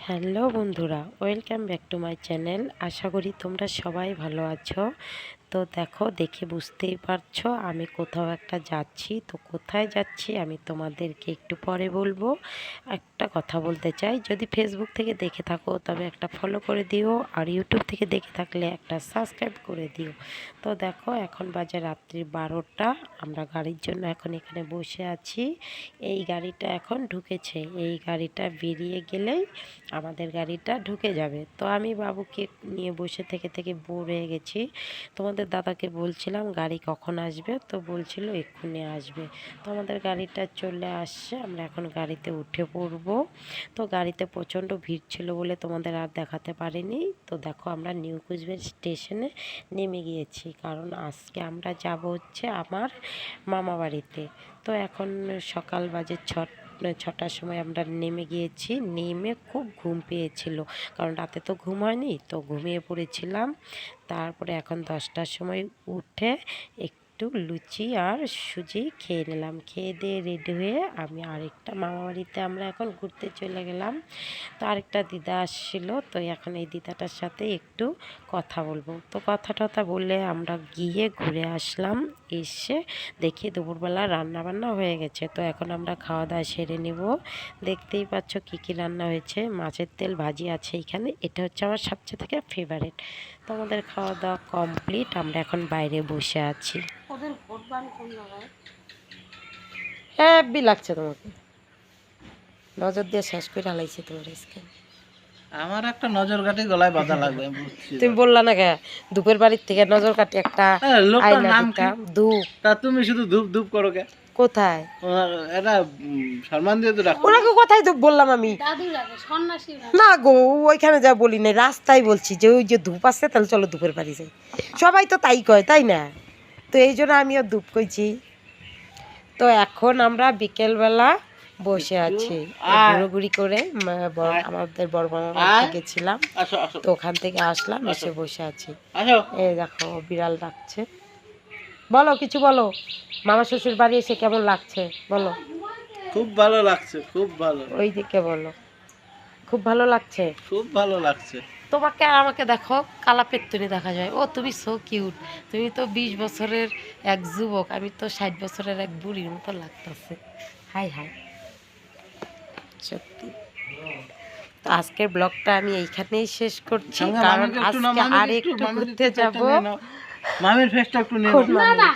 Hello বন্ধুরা welcome back to my channel. আশা করি তোমরা সবাই ভালো আছো। তো দেখো, দেখে বুঝতেই পারছ আমি কোথাও একটা যাচ্ছি। তো কোথায় যাচ্ছি আমি তোমাদেরকে একটু পরে বলব। একটা কথা বলতে চাই, যদি ফেসবুক থেকে দেখে থাকো তবে একটা ফলো করে দিও আর ইউটিউব থেকে দেখে থাকলে একটা সাবস্ক্রাইব করে দিও। তো দেখো, এখন বাজে রাত্রি বারোটা, আমরা গাড়ির জন্য এখন এখানে বসে আছি। এই গাড়িটা এখন ঢুকেছে, এই গাড়িটা বেরিয়ে গেলেই আমাদের গাড়িটা ঢুকে যাবে। তো আমি বাবুকে নিয়ে বসে থেকে থেকে বোর হয়ে গেছি। তোমাদের দাদাকে বলছিলাম, গাড়ি কখন আসবে? তো বলছিল, এক্ষুনি আসবে। তো আমাদের গাড়িটা চলে আসছে, আমরা এখন গাড়িতে উঠে পড়ব। তো গাড়িতে প্রচণ্ড ভিড় ছিল বলে তোমাদের আর দেখাতে পারিনি। তো দেখো, আমরা নিউ কুচবিহার স্টেশনে নেমে গিয়েছি, কারণ আজকে আমরা যাব হচ্ছে আমার মামা বাড়িতে তো এখন সকাল বাজে ছট ছটার সময় আমরা নেমে গিয়েছি। নেমে খুব ঘুম পেয়েছিল। কারণ রাতে তো ঘুম হয়নি, তো ঘুমিয়ে পড়েছিলাম। তারপরে এখন দশটার সময় উঠে একটু লুচি আর সুজি খেয়ে নিলাম। খেয়ে দিয়ে রেডি হয়ে আমি আরেকটা মামা বাড়িতে আমরা এখন ঘুরতে চলে গেলাম। তো আরেকটা দিদা আসছিল, তো এখন এই দিদাটার সাথে একটু কথা বলব। তো কথা টথা বলে আমরা গিয়ে ঘুরে আসলাম, এসে দেখি দুপুরবেলা রান্না বান্না হয়ে গেছে। তো এখন আমরা খাওয়া দাওয়া সেরে নেব। দেখতেই পাচ্ছ কি কি রান্না হয়েছে। মাছের তেল ভাজি আছে এখানে। এটা হচ্ছে আমার সবচেয়ে থেকে ফেভারিট তো আমাদের খাওয়া দাওয়া কমপ্লিট আমরা এখন বাইরে বসে আছি। ওদের ভোট বান কোন জায়গায় হ্যাপি লাগছে তোমাকে। নজর দিয়ে শেষ করে হালাইছি তোমার স্কিন আমার একটা নজর কাটি গলায় বাঁধা লাগবে তুমি বললা না কে? দুপুর বাড়ির থেকে নজর কাটি একটা হ্যাঁ, লোকটার নাম কি? ধূপ। তা তুমি শুধু ধূপ ধূপ করো কে? কোথায়? এটা সম্মান দিয়ে তো ডাকো। ওনাকে কোথায় ধূপ বললাম আমি? দাদু লাগে সন্ন্যাসী না গো ওইখানে যা বলি না রাস্তায় বলছি যে ওই যে ধূপ আছে তাহলে চলো ধূপের বাড়ি যাই। সবাই তো তাই কয় তাই না? তো এই জন্য আমিও ধূপ কইছি। তো এখন আমরা বিকেলবেলা বসে আছি। ঘুরোঘুরি করে আমাদের বড় মামা আর- গেছিলাম তো ওখান থেকে আসলাম এসে বসে আছি। এই দেখো বিড়াল ডাকছে। বলো কিছু বলো। মামা শ্বশুর বাড়ি এসে কেমন লাগছে? বলো। খুব ভালো লাগছে খুব ভালো। ওই দিকে বলো। খুব ভালো লাগছে? খুব ভালো লাগছে। তোমাকে আর আমাকে দেখো কালা পেত্তুনি দেখা যায় ও তুমি সো কিউট তুমি তো বিশ বছরের এক যুবক আমি তো ষাট বছরের এক বুড়ির মতো লাগতেছে হাই হাই সত্যি তো আজকের ব্লগটা আমি এইখানেই শেষ করছি কারণ আজকে আর একটু, ঘুরতে যাব। মামির ফেসটা একটু। মামি।